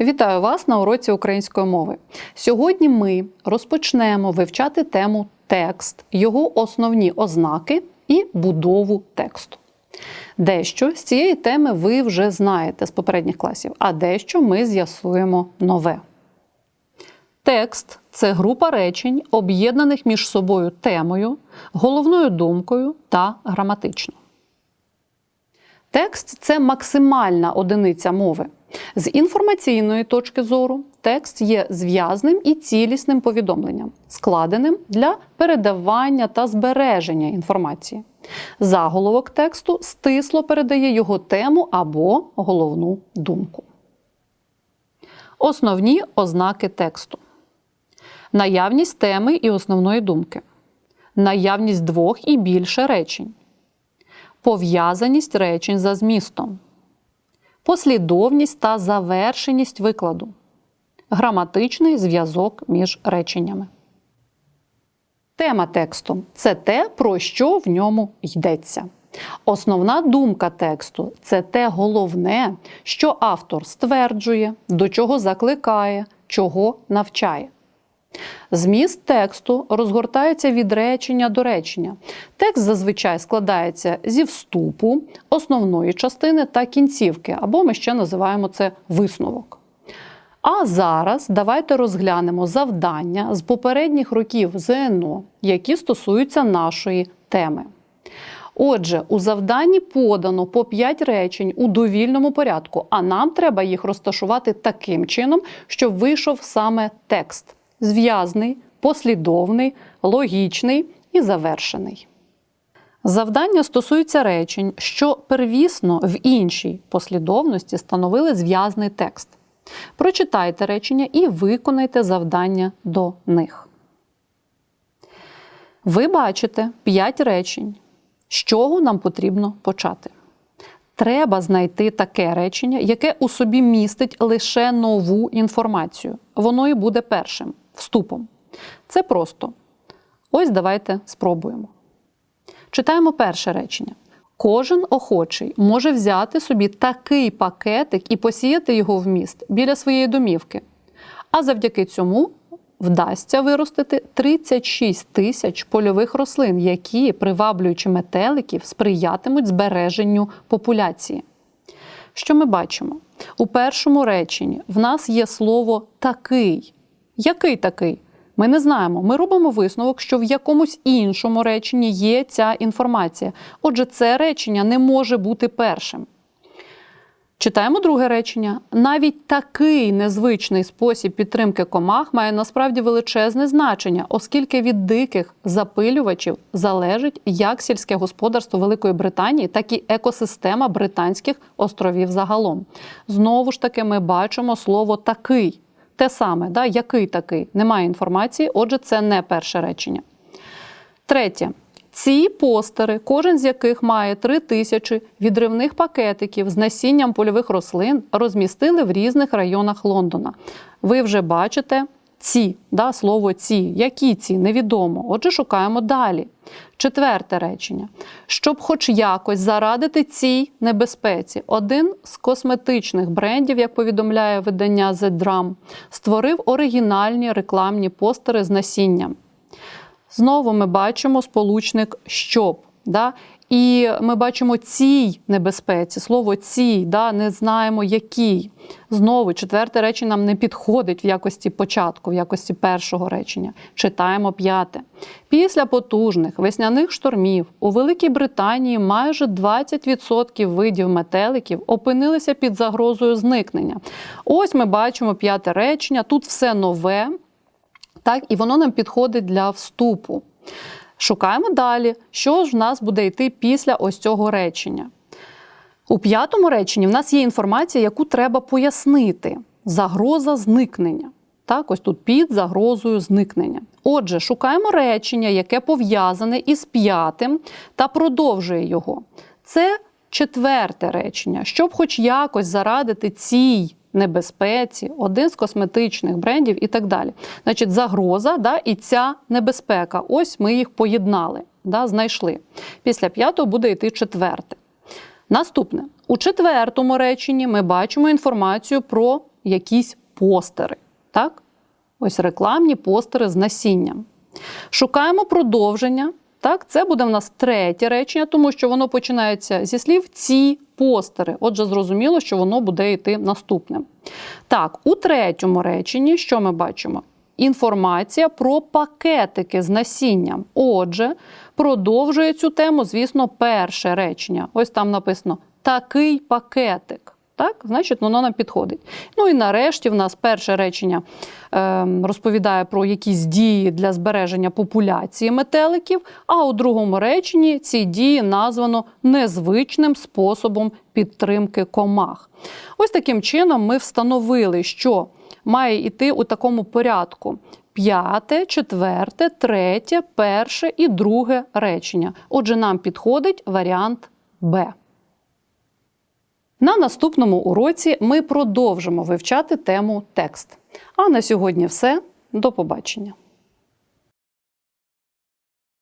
Вітаю вас на уроці української мови. Сьогодні ми розпочнемо вивчати тему текст, його основні ознаки і будову тексту. Дещо з цієї теми ви вже знаєте з попередніх класів, а дещо ми з'ясуємо нове. Текст це група речень, об'єднаних між собою темою, головною думкою та граматично. Текст це максимальна одиниця мови. З інформаційної точки зору текст є зв'язним і цілісним повідомленням, складеним для передавання та збереження інформації. Заголовок тексту стисло передає його тему або головну думку. Основні ознаки тексту: наявність теми і основної думки, наявність двох і більше речень, пов'язаність речень за змістом, послідовність та завершеність викладу, граматичний зв'язок між реченнями. Тема тексту це те, про що в ньому йдеться. Основна думка тексту це те головне, що автор стверджує, до чого закликає, чого навчає. Зміст тексту розгортається від речення до речення. Текст зазвичай складається зі вступу, основної частини та кінцівки, або ми ще називаємо це висновок. А зараз давайте розглянемо завдання з попередніх років ЗНО, які стосуються нашої теми. Отже, у завданні подано по 5 речень у довільному порядку, а нам треба їх розташувати таким чином, щоб вийшов саме текст зв'язний, послідовний, логічний і завершений. Завдання стосується речень, що первісно в іншій послідовності становили зв'язний текст. Прочитайте речення і виконайте завдання до них. Ви бачите 5 речень. З чого нам потрібно почати? Треба знайти таке речення, яке у собі містить лише нову інформацію. Воно і буде першим вступом. Це просто. Ось давайте спробуємо. Читаємо перше речення. Кожен охочий може взяти собі такий пакетик і посіяти його в міст біля своєї домівки. А завдяки цьому вдасться виростити 36 тисяч польових рослин, які, приваблюючи метеликів, сприятимуть збереженню популяції. Що ми бачимо? У першому реченні в нас є слово такий. Який такий? Ми не знаємо. Ми робимо висновок, що в якомусь іншому реченні є ця інформація. Отже, це речення не може бути першим. Читаємо друге речення. Навіть такий незвичний спосіб підтримки комах має насправді величезне значення, оскільки від диких запилювачів залежить як сільське господарство Великої Британії, так і екосистема Британських островів загалом. Знову ж таки, ми бачимо слово такий. Те саме, да? який такий? Немає інформації, отже, це не перше речення. Третє. Ці постери, кожен з яких має три тисячі відривних пакетиків з насінням польових рослин, розмістили в різних районах Лондона. Ви вже бачите ці, да, слово ці. Які ці? Невідомо. Отже, шукаємо далі. Четверте речення. Щоб хоч якось зарадити цій небезпеці, один з косметичних брендів, як повідомляє видання The Drum, створив оригінальні рекламні постери з насінням. Знову ми бачимо сполучник щоб. Да? І ми бачимо цій небезпеці, слово цій, да? не знаємо якій. Знову четверте речення нам не підходить в якості початку, в якості першого речення. Читаємо п'яте. Після потужних весняних штормів у Великій Британії майже 20% видів метеликів опинилися під загрозою зникнення. Ось ми бачимо п'яте речення. Тут все нове. Так, і воно нам підходить для вступу. Шукаємо далі, що ж в нас буде йти після ось цього речення. У п'ятому реченні в нас є інформація, яку треба пояснити. Загроза зникнення. Так, ось тут під загрозою зникнення. Отже, шукаємо речення, яке пов'язане із п'ятим та продовжує його. Це четверте речення, щоб хоч якось зарадити цій небезпеці, один з косметичних брендів і так далі. Значить, загроза да, і ця небезпека. Ось ми їх поєднали, да, знайшли. Після п'ятого буде йти четверте. Наступне. У четвертому реченні ми бачимо інформацію про якісь постери. Так? Ось рекламні постери з насінням. Шукаємо продовження. Так, це буде в нас третє речення, тому що воно починається зі слів ці постери. Отже, зрозуміло, що воно буде йти наступним. Так, у третьому реченні, що ми бачимо? Інформація про пакетики з насінням. Отже, продовжує цю тему, звісно, перше речення. Ось там написано такий пакетик. Так, значить, воно нам підходить. Ну і нарешті в нас перше речення е, розповідає про якісь дії для збереження популяції метеликів, а у другому реченні ці дії названо незвичним способом підтримки комах. Ось таким чином ми встановили, що має йти у такому порядку. П'яте, четверте, третє, перше і друге речення. Отже, нам підходить варіант Б. На наступному уроці ми продовжимо вивчати тему текст. А на сьогодні все. До побачення.